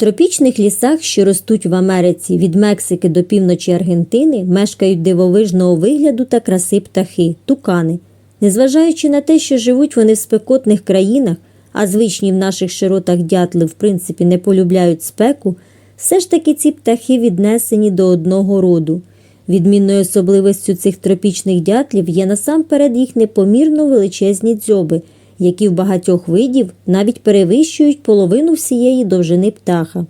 тропічних лісах, що ростуть в Америці від Мексики до півночі Аргентини, мешкають дивовижного вигляду та краси птахи тукани. Незважаючи на те, що живуть вони в спекотних країнах, а звичні в наших широтах дятли в принципі не полюбляють спеку, все ж таки ці птахи віднесені до одного роду. Відмінною особливістю цих тропічних дятлів є насамперед їх непомірно величезні дзьоби, які в багатьох видів навіть перевищують половину всієї довжини птаха.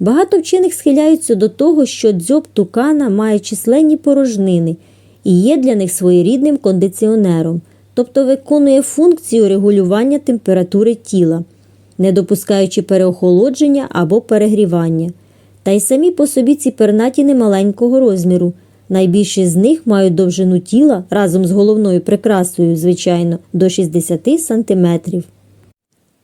Багато вчених схиляються до того, що дзьоб тукана має численні порожнини і є для них своєрідним кондиціонером, тобто виконує функцію регулювання температури тіла, не допускаючи переохолодження або перегрівання. Та й самі по собі ці пернаті немаленького розміру. Найбільші з них мають довжину тіла разом з головною прикрасою, звичайно, до 60 сантиметрів.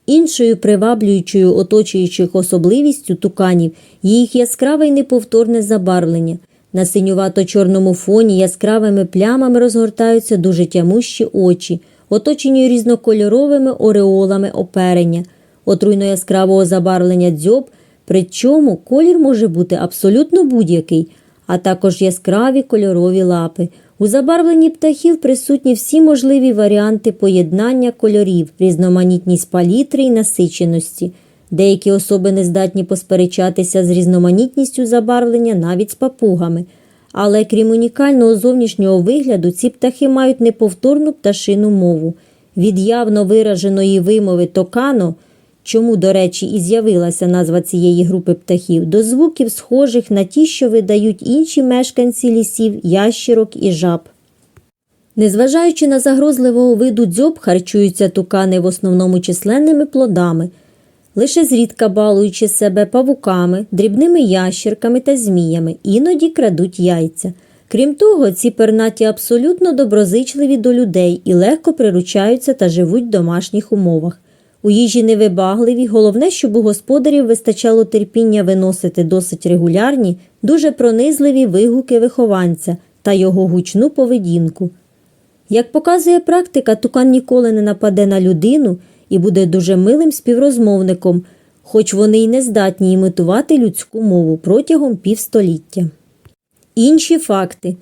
Іншою приваблюючою оточуючих особливістю туканів є їх яскраве й неповторне забарвлення. На синювато-чорному фоні яскравими плямами розгортаються дуже тямущі очі, оточені різнокольоровими ореолами оперення, отруйно яскравого забарвлення дзьоб, причому колір може бути абсолютно будь-який, а також яскраві кольорові лапи. У забарвленні птахів присутні всі можливі варіанти поєднання кольорів, різноманітність палітри і насиченості. Деякі особи не здатні посперечатися з різноманітністю забарвлення навіть з папугами. Але крім унікального зовнішнього вигляду, ці птахи мають неповторну пташину мову. Від явно вираженої вимови токано, чому, до речі, і з'явилася назва цієї групи птахів, до звуків, схожих на ті, що видають інші мешканці лісів, ящірок і жаб. Незважаючи на загрозливого виду дзьоб, харчуються тукани в основному численними плодами, лише зрідка балуючи себе павуками, дрібними ящерками та зміями, іноді крадуть яйця. Крім того, ці пернаті абсолютно доброзичливі до людей і легко приручаються та живуть в домашніх умовах. У їжі невибагливі, головне, щоб у господарів вистачало терпіння виносити досить регулярні, дуже пронизливі вигуки вихованця та його гучну поведінку. Як показує практика, тукан ніколи не нападе на людину і буде дуже милим співрозмовником, хоч вони й не здатні імітувати людську мову протягом півстоліття. Інші факти.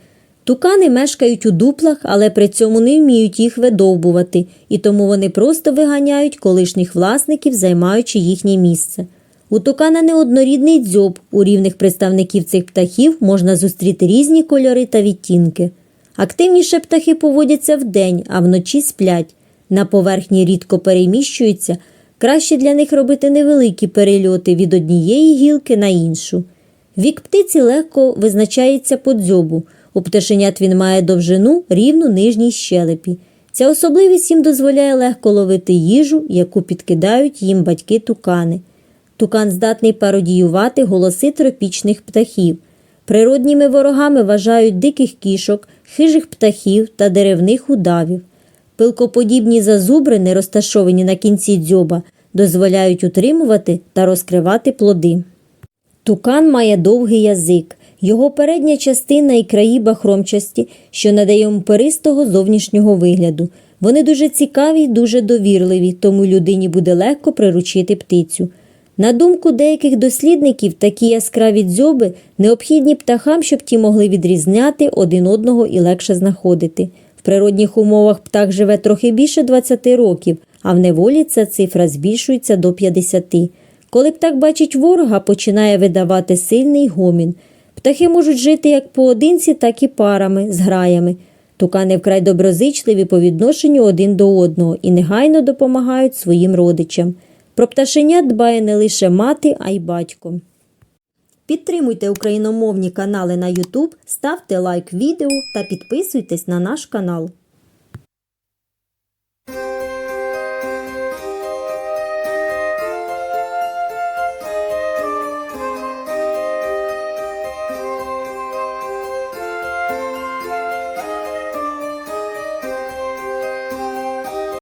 Тукани мешкають у дуплах, але при цьому не вміють їх видовбувати, і тому вони просто виганяють колишніх власників, займаючи їхнє місце. У тукана неоднорідний дзьоб, у рівних представників цих птахів можна зустріти різні кольори та відтінки. Активніше птахи поводяться вдень, а вночі сплять. На поверхні рідко переміщуються, краще для них робити невеликі перельоти від однієї гілки на іншу. Вік птиці легко визначається по дзьобу. У пташенят він має довжину рівну нижній щелепі. Ця особливість їм дозволяє легко ловити їжу, яку підкидають їм батьки тукани. Тукан здатний пародіювати голоси тропічних птахів. Природніми ворогами вважають диких кішок, хижих птахів та деревних удавів. Пилкоподібні зазубрини, розташовані на кінці дзьоба, дозволяють утримувати та розкривати плоди. Тукан має довгий язик. Його передня частина і краї бахромчасті, що надає йому перистого зовнішнього вигляду. Вони дуже цікаві й дуже довірливі, тому людині буде легко приручити птицю. На думку деяких дослідників, такі яскраві дзьоби необхідні птахам, щоб ті могли відрізняти один одного і легше знаходити. В природних умовах птах живе трохи більше 20 років, а в неволі ця цифра збільшується до 50. Коли птах бачить ворога, починає видавати сильний гомін. Птахи можуть жити як поодинці, так і парами, з граями. Тукани вкрай доброзичливі по відношенню один до одного і негайно допомагають своїм родичам. Про пташенят дбає не лише мати, а й батько. Підтримуйте україномовні канали на YouTube, ставте лайк відео та підписуйтесь на наш канал.